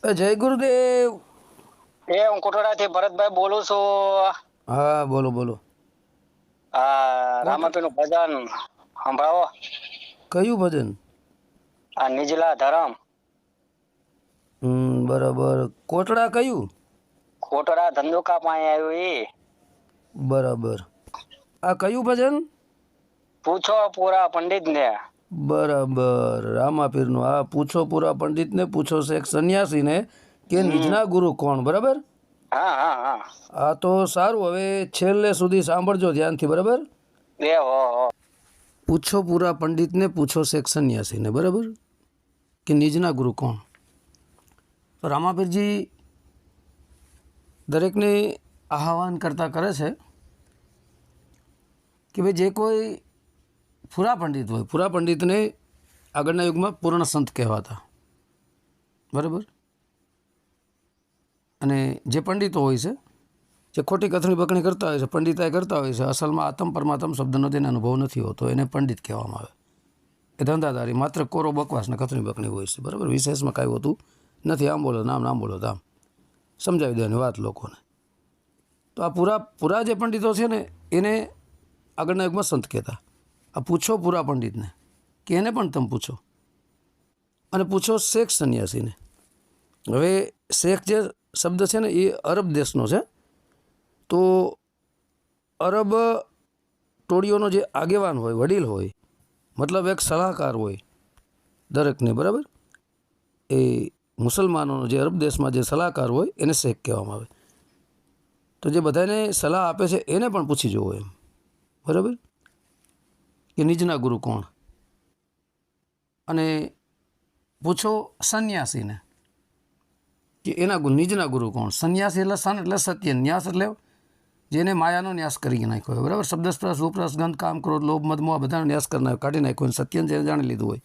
જય ગુરુદેવ. એ હું કોટડાથી ભરતભાઈ બોલું છું. હા બોલો બોલો. આ રામાપીનું ભજન સંભળાવો. કયું ભજન? આ નિજલા ધરમ. હમ બરાબર. કોટડા કયું? કોટડા ધંધુકા પાસે આવ્યું એ બરાબર. આ કયું ભજન? પૂછો પૂરા પંડિત ને બરાબર. રામાપીરનું. આ પૂછો પૂરા પંડિતને પૂછો શેખ સંન્યાસીને કે નિજના ગુરુ કોણ? બરાબર? હા હા હા. આ તો સારું. હવે છેલ્લે સુધી સાંભળજો ધ્યાનથી બરાબર? પૂછો પૂરા પંડિતને પૂછો શેખ સંન્યાસીને બરાબર? કે નિજના ગુરુ કોણ? તો રામાપીરજી દરેકને આહવાન કરતા કરે છે કે ભાઈ જે કોઈ પૂરા પંડિત હોય. પૂરા પંડિતને આગળના યુગમાં પૂર્ણ સંત કહેવાતા. બરાબર? અને જે પંડિતો હોય છે, જે ખોટી કથણી બકણી કરતા હોય છે પંડિતાઈ કરતા હોય છે, અસલમાં આતમ પરમાત્મ શબ્દનો તેને અનુભવ નથી હોતો, એને પંડિત કહેવામાં આવે. એ ધંધાદારી માત્ર કોરો બકવાસ ને કથણી બકણી હોય છે, બરાબર? વિશેષમાં કાંઈ હોતું નથી. આમ બોલો નામ નામ બોલો આમ. સમજાવી દેવાની વાત લોકોને. તો આ પૂરા પૂરા જે પંડિતો છે ને, એને આગળના યુગમાં સંત કહેતા. આ પૂછો પૂરા પંડિતને. કે એને પણ તમે પૂછો. અને પૂછો શેખ સંન્યાસીને. હવે શેખ જે શબ્દ છે ને, એ અરબ દેશનો છે. તો અરબ ટોળીઓનો જે આગેવાન હોય, વડીલ હોય, મતલબ એક સલાહકાર હોય, દરેકને, બરાબર? એ મુસલમાનોનો જે અરબ દેશમાં જે સલાહકાર હોય, એને શેખ કહેવામાં આવે. તો જે બધાને સલાહ આપે છે, એને પણ પૂછી જુઓ એમ. બરાબર? કે નિજના ગુરુ કોણ? અને પૂછો સંન્યાસીને કે એના ગુરુ, નિજના ગુરુ કોણ? સંન્યાસી એટલે સન એટલે સત્ય, ન્યાસ એટલે જેને માયાનો ન્યાસ કરી નાખ્યો હોય. બરાબર? શબ્દસ્પર્શ, ઉપરસ, ગંધ, કામ, ક્રોધ, લોભ મધમો આ બધાનો ન્યાસ કરી નાખ્યો, કાઢી નાખ્યો સત્યને જેને જાણી લીધું હોય.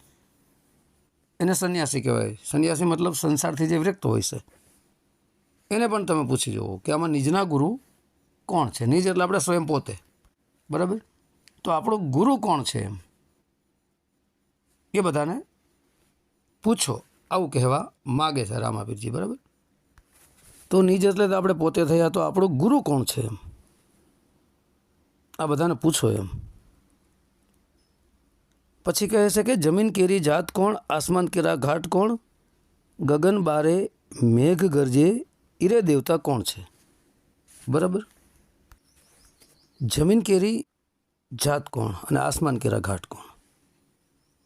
એને સંન્યાસી કહેવાય. સંન્યાસી મતલબ સંસારથી જે વિરક્ત હોય છે. એને પણ તમે પૂછી જુઓ કે આમાં નિજના ગુરુ કોણ છે? નિજ એટલે આપણે સ્વયં પોતે. બરાબર? તો આપણો ગુરુ કોણ છે એમ? એ બધાને પૂછો. આવું કહેવા માગે છે રામાપીરજી, બરાબર? તો નિજ એટલે આપણે પોતે થયા તો આપણો ગુરુ કોણ છે એમ? આ બધાને પૂછો એમ. પછી કહે છે કે જમીન કેરી જાત કોણ, આસમાન કેરા ઘાટ કોણ, ગગન બારે મેઘ ગરજે ઈરે દેવતા કોણ છે? બરાબર? જમીન કેરી જાત કોણ અને આસમાન કેરા ઘાટ કોણ?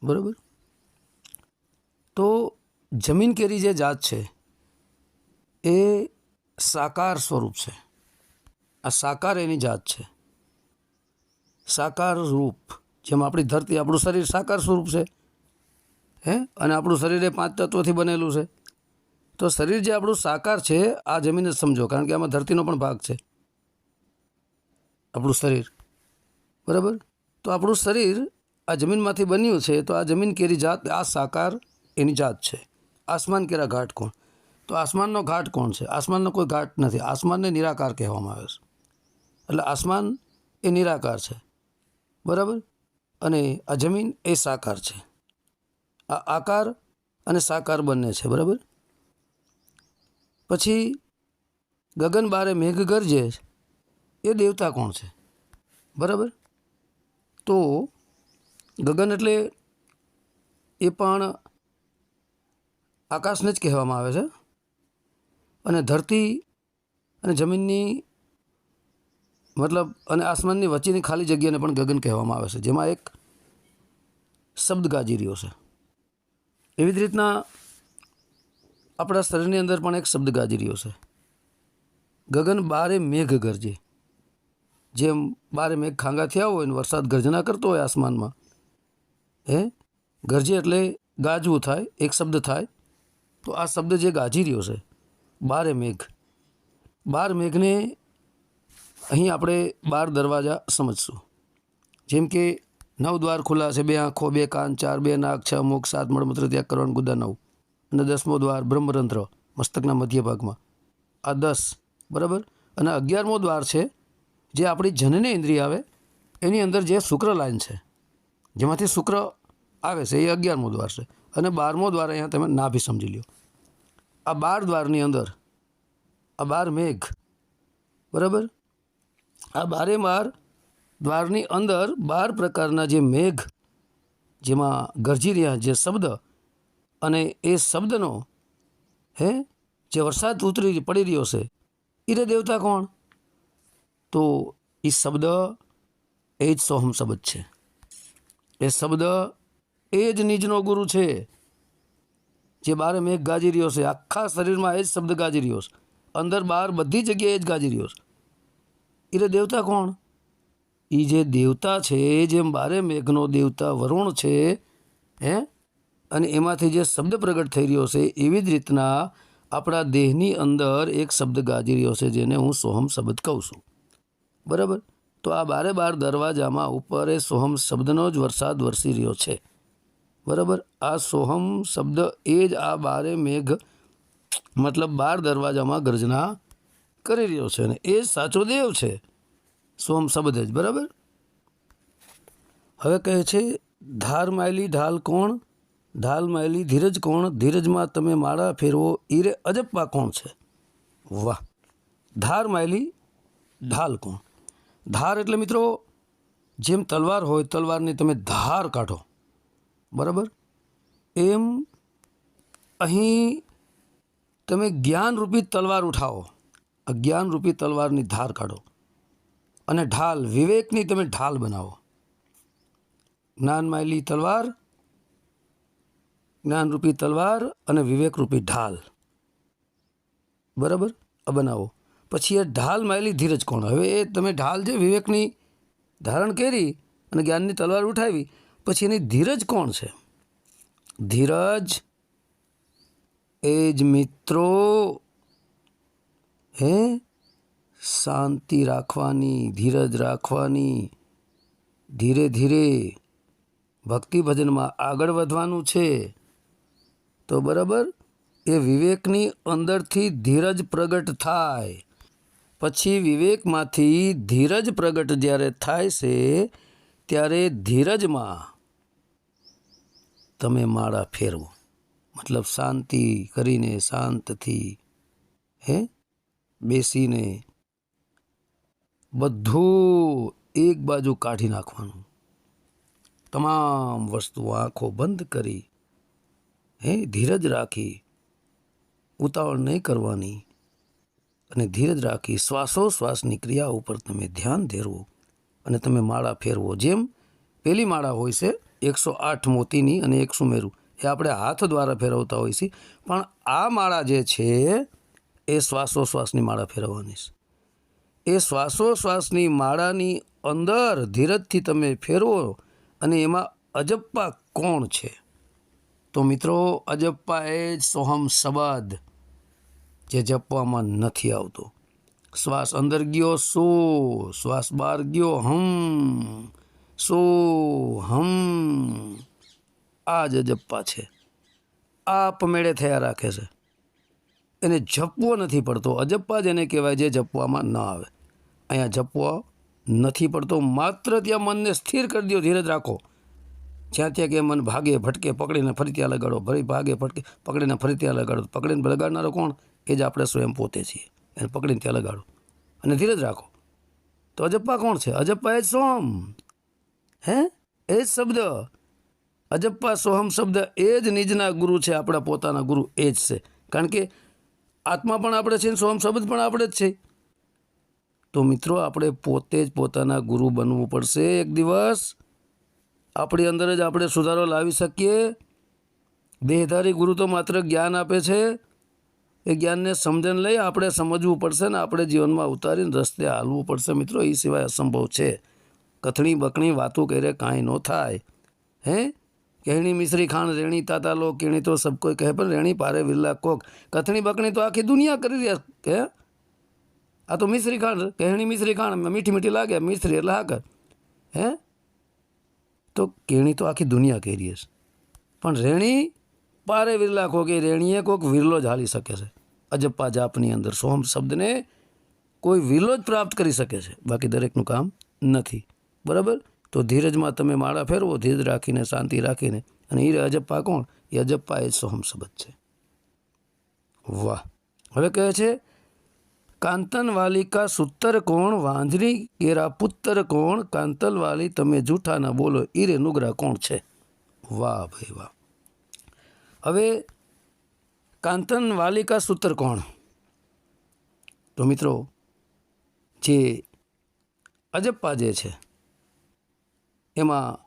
બરાબર? તો જમીન કેરી જે જાત છે, એ સાકાર સ્વરૂપ છે. આ સાકાર એની જાત છે. સાકાર રૂપ, જેમ આપણી ધરતી આપણું શરીર સાકાર સ્વરૂપ છે, હે? અને આપણું શરીર એ પાંચ તત્વોથી બનેલું છે. તો શરીર જે આપણું સાકાર છે, આ જમીન જ સમજો, કારણ કે આમાં ધરતીનો પણ ભાગ છે. આપણું શરીર. બરાબર? તો આપણું શરીર આ જમીનમાંથી બન્યું છે, તો આ જમીન કેરી જાત, આ સાકાર એની જાત છે. આસમાન કેરા ઘાટ કોણ? તો આસમાનનો ઘાટ કોણ છે? આસમાનનો કોઈ ઘાટ નથી. આસમાનને નિરાકાર કહેવામાં આવે છે. એટલે આસમાન એ નિરાકાર છે. બરાબર? અને આ જમીન એ સાકાર છે. આ આકાર અને સાકાર બંને છે, બરાબર? પછી ગગન બારે મેઘ ગરજે એ દેવતા કોણ છે? બરાબર? તો ગગન એટલે એ પણ આકાશને જ કહેવામાં આવે છે. અને ધરતી અને જમીનની મતલબ અને આસમાનની વચ્ચેની ખાલી જગ્યાને પણ ગગન કહેવામાં આવે છે, જેમાં એક શબ્દ ગાજી રહ્યો છે. એવી જ રીતના આપણા શરીરની અંદર પણ એક શબ્દ ગાજી રહ્યો છે. ગગન બારે મેઘ ગરજે. જેમ બારે મેઘ ખાંગા થયા હોય ને વરસાદ ગર્જના કરતો હોય આસમાનમાં, હે? ગરજે એટલે ગાજવું થાય, એક શબ્દ થાય, તો આ શબ્દ જે ગાજી રહ્યો છે, બારે મેઘ. બાર મેઘને અહીં આપણે બાર દરવાજા સમજશું. જેમ કે નવ દ્વાર ખુલ્લા છે, બે આંખો, બે કાન, ચાર, બે નાક, છ મુખ, સાત મળમૂત્ર ત્યાગ કરવાનું ગુદા નવ. અને દસમો દ્વાર બ્રહ્મરંધ્ર, મસ્તકના મધ્ય ભાગમાં આ દસ, બરાબર? અને અગિયારમો દ્વાર છે જે આપણી જનની ઇન્દ્રિય આવે, એની અંદર જે શુક્ર લાઈન છે, જેમાંથી શુક્ર આવે છે, એ અગિયારમો દ્વાર છે. અને બારમો દ્વાર અહીંયા તમે નાભી સમજી લ્યો. આ બાર દ્વારની અંદર, આ બાર મેઘ, બરાબર? આ બારે બાર દ્વારની અંદર બાર પ્રકારના જે મેઘ, જેમાં ગરજી રહ્યા જે શબ્દ, અને એ શબ્દનો, હે, જે વરસાદ ઉતરી પડી રહ્યો છે એ દેવતા કોણ? તો એ શબ્દ એ જ સોહમ શબ્દ છે. એ શબ્દ એ જ નિજનો ગુરુ છે, જે બારે મેઘ ગાજી રહ્યો છે. આખા શરીરમાં એ જ શબ્દ ગાજી રહ્યો છે. અંદર બહાર બધી જગ્યાએ જ ગાજી રહ્યો છે. એ રે દેવતા કોણ? એ જે દેવતા છે, જેમ બારે મેઘનો દેવતા વરુણ છે, હે? અને એમાંથી જે શબ્દ પ્રગટ થઈ રહ્યો છે, એવી જ રીતના આપણા દેહની અંદર એક શબ્દ ગાજી રહ્યો છે, જેને હું સોહમ શબ્દ કહું છું. બરાબર? તો આ બારે બાર દરવાજામાં ઉપર સોહમ શબ્દનો જ વરસાદ વરસી રહ્યો છે. બરાબર? આ સોહમ શબ્દ એ જ આ બારે મેઘ, મતલબ બાર દરવાજામાં ગર્જના કરી રહ્યો છે અને એ સાચો દેવ છે. સોમ શબ્દ જ, બરાબર? હવે કહે છે, ધાર માયલી ઢાલ કોણ? ઢાલ માયલી ધીરજ કોણ? ધીરજમાં તમે માળા ફેરવો, ઈરે અજપ્પા કોણ છે? વાહ! ધાર માયલી ઢાલ કોણ? ધાર એટલે મિત્રો, જેમ તલવાર હોય તલવારની તમે ધાર કાઢો. બરાબર? એમ અહીં તમે જ્ઞાનરૂપી તલવાર ઉઠાવો. અજ્ઞાનરૂપી જ્ઞાનરૂપી તલવારની ધાર કાઢો. અને ઢાલ વિવેકની તમે ઢાલ બનાવો. જ્ઞાનમાયલી તલવાર, જ્ઞાનરૂપી તલવાર અને વિવેકરૂપી ઢાલ. બરાબર? આ બનાવો. પછી એ ઢાલ માયલી ધીરજ કોણ? હવે એ તમે ઢાલ જે વિવેકની ધારણ કરી અને જ્ઞાનની તલવાર ઉઠાવી, પછી એની ધીરજ કોણ છે? ધીરજ એ જ મિત્રો, હે? શાંતિ રાખવાની, ધીરજ રાખવાની, ધીરે ધીરે ભક્તિ ભજનમાં આગળ વધવાનું છે. તો બરાબર? એ વિવેકની અંદરથી ધીરજ પ્રગટ થાય. પછી વિવેકમાંથી ધીરજ પ્રગટ જ્યારે થાય છે, ત્યારે ધીરજમાં તમે માળા ફેરવો. મતલબ શાંતિ કરીને શાંતથી, હે? બેસીને બધું એક બાજુ કાઢી નાખવાનું. તમામ વસ્તુ આંખો બંધ કરી, હે? ધીરજ રાખી, ઉતાવળ નહીં કરવાની. અને ધીરજ રાખી શ્વાસોશ્વાસની ક્રિયા ઉપર તમે ધ્યાન ધેરવો અને તમે માળા ફેરવો. જેમ પેલી માળા હોય છે, એકસો આઠ મોતીની અને એક સુમેરું. એ આપણે હાથ દ્વારા ફેરવતા હોઈએ છીએ, પણ આ માળા જે છે, એ શ્વાસોશ્વાસની માળા ફેરવવાની છે. એ શ્વાસોશ્વાસની માળાની અંદર ધીરજથી તમે ફેરવો અને એમાં અજપ્પા કોણ છે? તો મિત્રો, અજપ્પા એ સોહમ શબ્દ જે જપવામાં નથી આવતો. શ્વાસ અંદર ગયો, સો? શ્વાસ બહાર ગયો, હમ. સો? હમ. આ જ અજપ્પા છે. આપમેળે થયા રાખે છે. એને જપવો નથી પડતો. અજપ્પા જ એને કહેવાય જે જપવામાં ન આવે. અહીંયા જપવો નથી પડતો. માત્ર ત્યાં મનને સ્થિર કરી દો ધીરજ રાખો. જ્યાં ત્યાં કે મન ભાગે, ભટકે, પકડીને ફરી ત્યાં લગાડો. ફરી ભાગે, ભટકે, પકડીને ફરી ત્યાં લગાડો. પકડીને લગાડનારો કોણ? એ જ આપણે સ્વયં પોતે છીએ. એને પકડીને ત્યાં લગાડો. અને ધીરજ રાખો. તો અજપ્પા કોણ છે? અજપ્પા એ સોમ હે? એ જ શબ્દ. અજપ્પા સોહમ શબ્દ એ જ નિજના ગુરુ છે, આપણા પોતાના ગુરુ એ જ છે. કારણ કે આત્મા પણ આપણે છે સોહમ શબ્દ પણ આપણે જ છે. તો મિત્રો, આપણે પોતે જ પોતાના ગુરુ બનવું પડશે એક દિવસ. આપણી અંદર જ આપણે સુધારો લાવી શકીએ. દેહધારી ગુરુ તો માત્ર જ્ઞાન આપે છે. એ જ્ઞાનને સમજણ લઈ આપણે સમજવું પડશે ને આપણે જીવનમાં ઉતારીને રસ્તે હાલવું પડશે મિત્રો. એ સિવાય અસંભવ છે. કથણી બકણી વાતો કરે કાંઈ ન થાય. હે? કહેણી મિશ્રી ખાણ, રેણી તાતા લો કેણી તો સબ કોઈ કહે, પણ રેણી પારે વિરલા કોક. કથણી બકણી તો આખી દુનિયા કરી રહ્યા કે આ તો મિશ્રી ખાણ કહેણી મિશ્રી ખાણ મીઠી મીઠી લાગે, મિશ્રી એટલે હા કર હે? તો કેણી તો આખી દુનિયા કહી રહી છે. પણ રેણી પારે વિરલા એ રેણીએ કોઈક વિરલો જ હાલી શકે છે. અજપ્પા જાપની અંદર સોમ શબ્દને કોઈ વિરલો જ પ્રાપ્ત કરી શકે છે. બાકી દરેકનું કામ નથી. બરાબર? તો ધીરજમાં તમે માળા ફેરવો, ધીરજ રાખીને, શાંતિ રાખીને. અને એ અજપ્પા કોણ? એ અજપ્પા એ સોહમ શબ્દ છે. વાહ. હવે કહે છે, કાંતન વાલિકા સૂતર કોણ, વાંજરી ગેરા પુત્ર કોણ, કાંતલ વાલી તમે જૂઠા ના બોલો, ઈરે નુગરા કોણ છે? વાહ ભાઈ, વાહ. હવે કાંતન વાલિકા સૂત્ર કોણ? તો મિત્રો, જે અજપ્પા જે છે, એમાં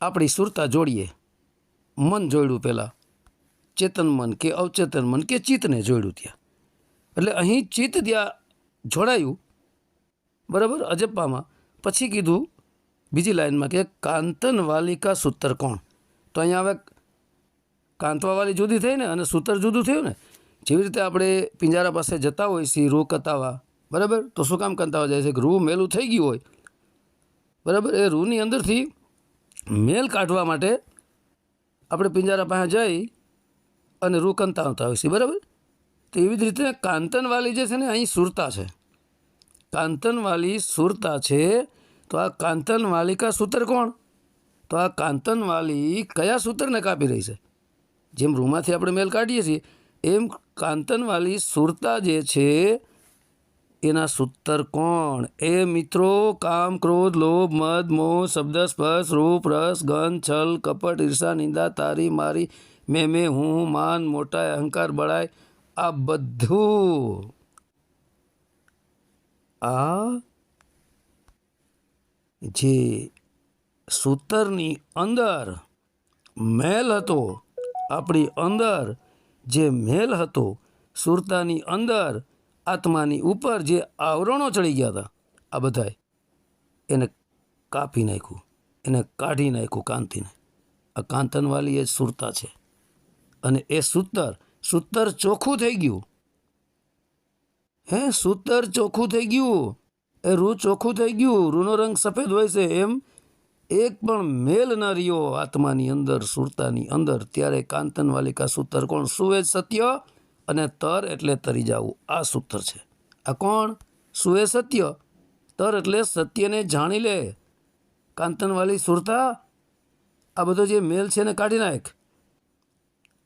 આપણી સુરતા જોડીએ. મન જોડ્યું પહેલાં, ચેતન મન કે અવચેતન મન કે ચિત્તને જોડ્યું ત્યાં. એટલે અહીં ચિત્ત ત્યાં જોડાયું, બરાબર અજપ્પામાં, પછી કીધું બીજી લાઈનમાં કે કાંતન વાલિકા સૂત્ર કોણ? તો અહીંયા હવે કાંતવાવાળી જુદી થઈ ને અને સૂતર જુદું થયું ને, જેવી રીતે આપણે પિંજારા પાસે જતા હોય છીએ રૂ કતાવા, બરાબર? તો શું કામ કંતાવા જાય છે? કે રૂ મેલું થઈ ગયું હોય, બરાબર? એ રૂની અંદરથી મેલ કાઢવા માટે આપણે પિંજારા પાસે જઈ અને રૂ કંતાવતા હોય છે બરાબર? તો એવી જ રીતે કાંતનવાલી જે છે ને, અહીં સુરતા છે. કાંતનવાલી સુરતા છે, તો આ કાંતનવાલિકા સૂતર કોણ? તો આ કાંતનવાલી કયા સૂતરને કાપી રહી છે? જેમ રૂમાંથી આપણે મેલ કાઢીએ છીએ, એમ કાંતનવાલી સુરતા જે છે, એના સૂતર કોણ? એ મિત્રો, કામ, ક્રોધ, લોભ, મદ, મોહ, શબ્દ, સ્પર્શ, રૂપ, રસ, ગંધ, છલ, કપટ, ઈર્ષા, નિંદા, તારી, મારી, મેં મેં, હું માન મોટાય અહંકાર બળાય આ બધું. આ જે સૂતરની અંદર મેલ હતો આપણી અંદર જે મેલ હતો, સુરતાની અંદર, આત્માની ઉપર જે આવરણો ચડી ગયા હતા, આ બધાય એને કાપી નાખ્યું, એને કાઢી નાખ્યું કાંતિને. આ કાંતનવાલી એ સુરતા છે. અને એ સૂતર સૂતર ચોખ્ખું થઈ ગયું. હે, સૂતર ચોખ્ખું થઈ ગયું. એ રૂ ચોખ્ખું થઈ ગયું. રૂનો રંગ સફેદ હોય છે એમ એક પણ મેલ ન રહ્યો આત્માની અંદર, સુરતાની અંદર. ત્યારે કાંતનવાલિકા સૂતર કોણ? સુવેજ સત્ય અને તર એટલે તરી જવું આ સૂત્ર છે. આ કોણ? સુવે સત્ય. તર એટલે સત્યને જાણી લે. કાંતનવાલી સુરતા, આ બધો જે મેલ છે એને કાઢી નાખ.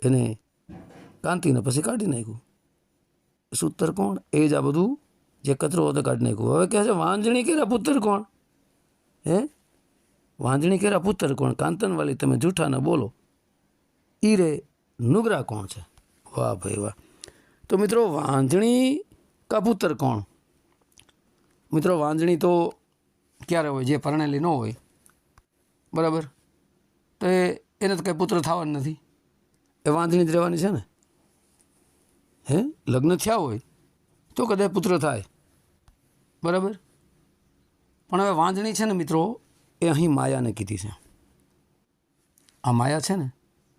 એને કાંતિને પછી કાઢી નાખ્યું. સૂતર કોણ? એ જ આ બધું જે કચરો હતો કાઢી નાખ્યું. હવે કહે છે, વાંજણી કે પુત્ર કોણ? હે? વાંજણી કેરા પુત્ર કોણ? કાંતનવાલી, તમે જૂઠા ના બોલો. ઈ રે નુગરા કોણ છે? વાહ ભાઈ વાહ. તો મિત્રો વાંધણી કા પુત્ર કોણ? મિત્રો, વાંજણી તો ક્યારે હોય? જે પરણેલી ન હોય. બરાબર? તો એને તો કંઈ પુત્ર થવાનું નથી. એ વાંધણી જ રહેવાની છે ને? હે? લગ્ન થયા હોય, તો કદાચ પુત્ર થાય. બરાબર? પણ હવે વાંધણી છે ને મિત્રો એ અહીં માયાને કીધી છે. આ માયા છે ને,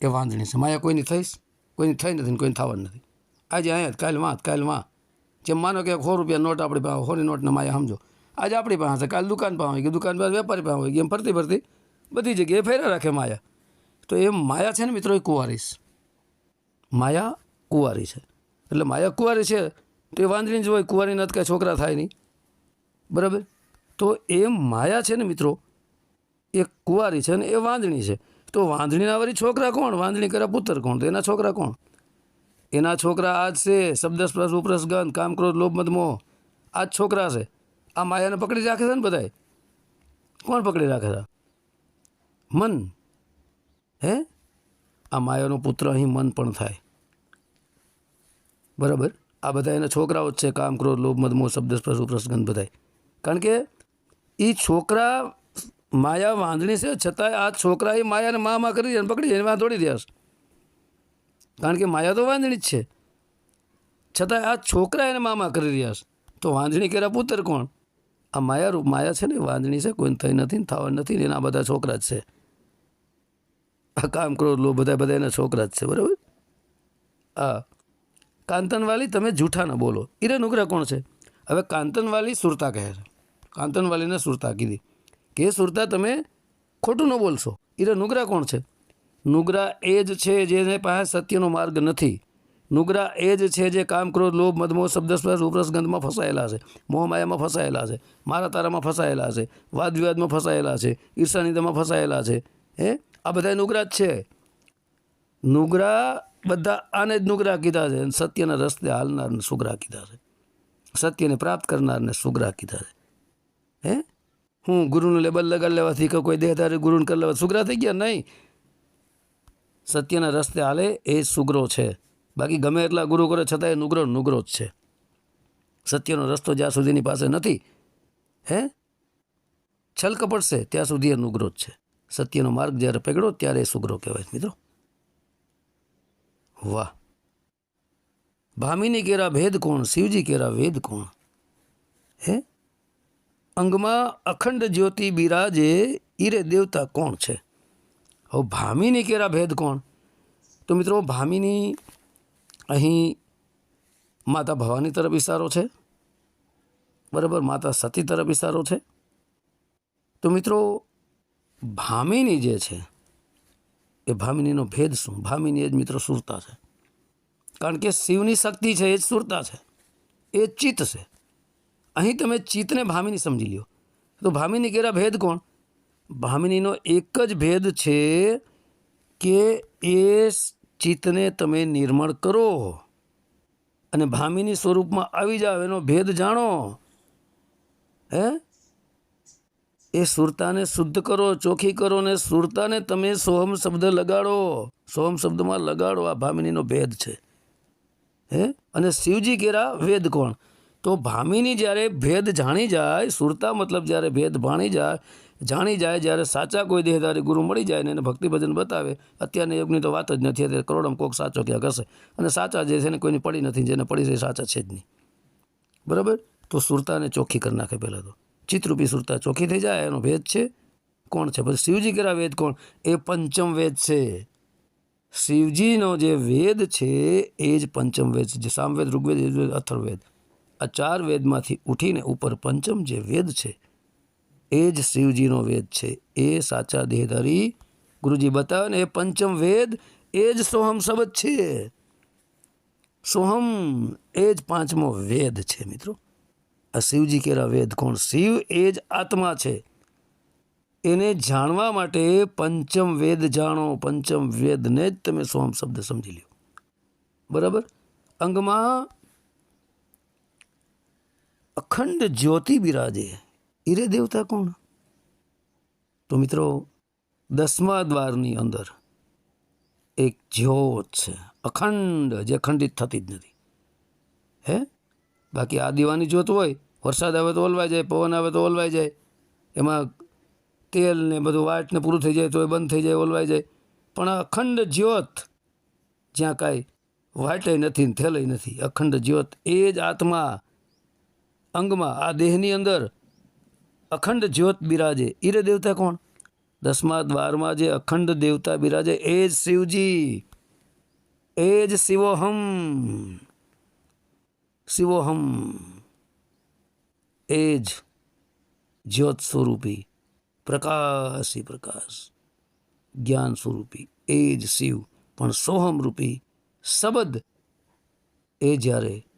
એ વાંધણી છે. માયા કોઈની થઈશ, કોઈની થઈ નથી ને કોઈને થવાની નથી. આજે અહીંયા કાલ વાંત કાલ વાં. જેમ માનો કે સો રૂપિયા નોટ આપણી પાસે હોરી નોટને માયા, સમજો. આજે આપણી પાસે કાલ દુકાન પાસે હોય કે દુકાન પાસે વેપારી પાસે હોય કે એમ ફરતી ફરતી બધી જગ્યાએ ફેર્યા રાખે માયા. તો એ માયા છે ને મિત્રો, એ કુંવારીશ માયા કુંવારી છે. એટલે માયા કુંવારી છે, તો એ વાંદરી જ હોય, કુંવારી નથી, કાંઈ છોકરા થાય નહીં. બરાબર? તો એ માયા છે ને મિત્રો એ કુંવારી છે ને એ વાંદણી છે. તો વાંદણીના વળી છોકરા કોણ? વાંદણી કર્યા પુત્ર કોણ? તો એના છોકરા કોણ? એના છોકરા આજ છે શબ્દ સ્પર્શ ઉપરસ, ગંધ કામ ક્રોધ લોભ, મદ, મોહ. આ જ છોકરા છે. આ માયાને પકડી રાખે છે ને બધાય? કોણ પકડી રાખે છે? મન. હે? આ માયાનો પુત્ર અહીં મન પણ થાય. બરાબર? આ બધા એના છોકરાઓ જ છે. કામ ક્રોધ લોભ, મદ, મોહ શબ્દ ઉપરસ, ગંધ બધાય. કારણ કે એ છોકરા માયા વાંધણી છે, છતાંય આ છોકરા એ માયાને મા મા કરી અને પકડી એને વાં દોડી દે કારણ કે માયા તો વાંધણી જ છે. છતાંય આ છોકરા એને મામા કરી રહ્યા તો વાંધણી કર્યા પુત્ર કોણ? આ માયા માયા છે ને વાંધણી છે, કોઈને થઈ નથી ને થવા નથી ને, એના બધા છોકરા જ છે. આ કામ કરો લો બધા બધા એના છોકરા જ છે, બરાબર? હા કાંતનવાલી, તમે જૂઠા ન બોલો. ઈરે નુકરા કોણ છે? હવે કાંતનવાલી સુરતા કહે છે. કાંતનવાલીને સુરતા કીધી. કે સુરતા, તમે ખોટું ન બોલશો. એટલે નુગરા કોણ છે? નુગરા એ જ છે જેને પાસે સત્યનો માર્ગ નથી. નુગરા એ જ છે જે કામ, ક્રોધ, લોભ મધમો શબ્દ, સ્પર્શ, ઉપરસ, ગંધમાં ફસાયેલા છે. મોહમાયામાં ફસાયેલા છે. મારા તારામાં ફસાયેલા છે. વાદ વિવાદમાં ફસાયેલા છે. ઈર્ષાનિંદામાં ફસાયેલા છે. હે? આ બધા નુગરા જ છે. નુગરા બધા આને જ નુગરા કીધા છે. અને સત્યના રસ્તે હાલનારને સુગરા કીધા છે. સત્યને પ્રાપ્ત કરનારને સુગરા કીધા છે. હે? હું ગુરુનું લેબલ લગાડ લેવાથી કે કોઈ દેહધારી ગુરુને કરી લેવા. સુગરા થઈ ગયા? નહીં. સત્યના રસ્તે હાલે એ સુગરો છે. બાકી ગમે એટલા ગુરુ કરે છતાં એ નુગરો નુગરો જ છે. સત્યનો રસ્તો જ્યાં સુધીની પાસે નથી, હે? છલક પડશે, ત્યાં સુધી એ નુગરો જ છે. સત્યનો માર્ગ જ્યારે પકડો, ત્યારે એ સુગરો કહેવાય મિત્રો. વાહ. ભામિની કેરા ભેદ કોણ? શિવજી કેરા વેદ કોણ? હે? અંગમાં અખંડ જ્યોતિ બિરાજે, ઈરે દેવતા કોણ છે? હવે ભામિની કેરા ભેદ કોણ? તો મિત્રો, ભામિની અહીં માતા ભવાની તરફ ઇશારો છે. બરાબર, માતા સતી તરફ ઇશારો છે. તો મિત્રો, ભામિની જે છે, એ ભામિનીનો ભેદ શું? ભામિની એ જ મિત્રો સુરતા છે. કારણ કે શિવની શક્તિ છે, એ જ સુરતા છે. એ ચિત્ત છે. અહીં તમે ચિત્તને ભામિની સમજી લ્યો. તો ભામિની કેરા ભેદ કોણ? ભામિનીનો એક જ ભેદ છે કે એ ચિત્તને તમે નિર્મળ કરો. અને ભામિની સ્વરૂપમાં આવી જાવ, એનો ભેદ જાણો. હે? એ સુરતાને શુદ્ધ કરો, ચોખ્ખી કરો ને સુરતાને તમે સોહમ શબ્દ લગાડો. સોહમ શબ્દમાં લગાડો, આ ભામિનીનો ભેદ છે. હે? અને શિવજી કેરા, વેદ કોણ? તો ભામીની જ્યારે ભેદ જાણી જાય, સુરતા મતલબ જ્યારે ભેદ ભાણી જાય, જાણી જાય જ્યારે સાચા કોઈ દેહધારી ગુરુ મળી જાય ને એને ભક્તિભજન બતાવે, અત્યારની યુગની તો વાત જ નથી, અત્યારે કરોડમ કોક સાચો ક્યાંક હશે. અને સાચા જે છે ને કોઈની પડી નથી, જેને પડી છે સાચા છે જ નહીં. બરાબર? તો સુરતાને ચોખ્ખી કરી નાખે પહેલાં તો. ચિત્રરૂપી સુરતા ચોખ્ખી થઈ જાય, એનો ભેદ છે. કોણ છે? પછી શિવજી કેરા વેદ કોણ? એ પંચમ વેદ છે. શિવજીનો જે વેદ છે, એ જ પંચમ વેદ છે, જે સામવેદ, ઋગ્વેદ, યજુર્વેદ, અથર્વવેદ. આ ચાર વેદમાંથી ઉઠીને ઉપર પંચમ જે વેદ છે, એ જ શિવજીનો વેદ છે. એ સાચા દેહધારી ગુરુજી બતાવે ને એ પંચમ વેદ, એ જ સોહમ શબ્દ છે. સોહમ એ જ પાંચમો વેદ છે મિત્રો. આ શિવજી કેરા વેદ કોણ? શિવ એ જ આત્મા છે. એને જાણવા માટે પંચમ વેદ જાણો. પંચમ વેદને જ તમે સોહમ શબ્દ સમજી લ્યો. બરાબર? અંગમાં અખંડ જ્યોતિ બિરાજે. ઈરે દેવતા કોણ? તો મિત્રો, દસમા દ્વારની અંદર એક જ્યોત છે. અખંડ, જે ખંડિત થતી જ નથી. હે? બાકી આ દીવાની જ્યોત હોય, વરસાદ આવે તો ઓલવાઈ જાય, પવન આવે તો ઓલવાઈ જાય. એમાં તેલ ને બધું વાટને પૂરું થઈ જાય, તો એ બંધ થઈ જાય, ઓલવાઈ જાય. પણ અખંડ જ્યોત જ્યાં કાંઈ વાટે નથી ને થેલય નથી. અખંડ જ્યોત એ જ આત્મા અંગમાં, આ દેહની અંદર અખંડ જ્યોત બિરાજે. ઈરે દેવતા કોણ? દસમા, દ્વારમાં જે અખંડ દેવતા બિરાજે, એ જ શિવજી. એ જ શિવોહમ. શિવોહમ. એ જ જ્યોત સ્વરૂપી. પ્રકાશી પ્રકાશ. જ્ઞાન સ્વરૂપી. એ જ શિવ. પણ સોહમ રૂપી શબદ એ જ્યારે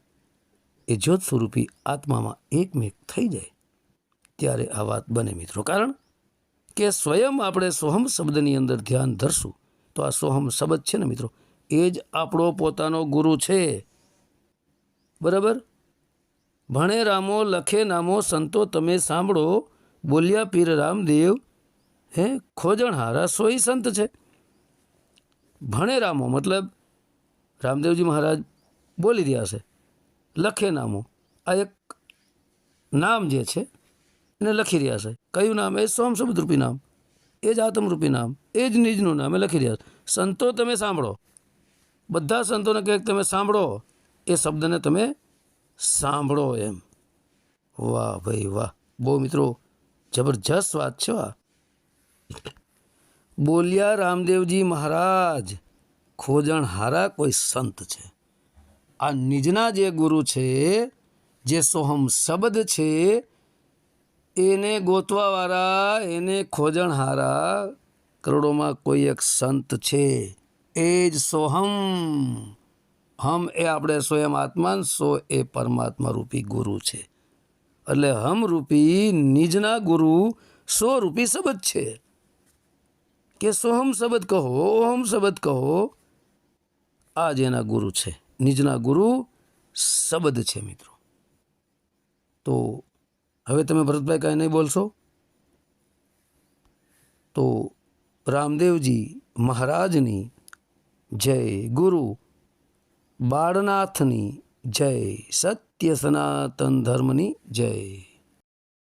એ જ્યોત સ્વરૂપી આત્મામાં એકમેક થઈ જાય, ત્યારે આ વાત બને મિત્રો. કારણ કે સ્વયં આપણે સોહમ શબ્દની અંદર ધ્યાન ધરશું, તો આ સોહમ શબ્દ છે ને મિત્રો? એ જ આપણો પોતાનો ગુરુ છે. બરાબર? ભણે રામો, લખે નામો, સંતો તમે સાંભળો, બોલ્યા પીર રામદેવ, હે ખોજણ હારા સોઈ સંત છે. ભણે રામો, મતલબ રામદેવજી મહારાજ બોલી રહ્યા છે. લખે નામો. આ એક નામ જે છે, એને લખી રહ્યા છે. કયું નામ? એ સોમ શબ્દરૂપી નામ. એ જ આત્મરૂપી નામ. એ જ નિજનું નામ. એ લખી રહ્યા છે. સંતો તમે સાંભળો. બધા સંતોને કહે તમે સાંભળો. એ શબ્દને તમે સાંભળો એમ. વાહ ભાઈ વાહ. બહુ મિત્રો જબરજસ્ત વાત છે આ. બોલ્યા રામદેવજી મહારાજ ખોજણ હારા કોઈ સંત છે. આ નિજના જે ગુરુ છે, જે સોહમ શબ્દ છે, એને ગોતવાવાળા, એને ખોજણહારા કરોડોમાં કોઈ એક સંત છે. એ જ સોહમ. હમ એ આપણે સ્વયં આત્મા ને સો એ પરમાત્મા રૂપી ગુરુ છે. એટલે હમ રૂપી નિજના ગુરુ સો રૂપી શબ્દ છે. કે સોહમ શબ્દ કહો, ઓહમ શબ્દ કહો, આ જ એના ગુરુ છે. નિજના ગુરુ શબ્દ છે મિત્રો. તો હવે તમે ભરતભાઈ કાંઈ નહીં બોલશો? તો રામદેવજી મહારાજની જય ગુરુ, બાળનાથની જય સત્ય સનાતન ધર્મની જય.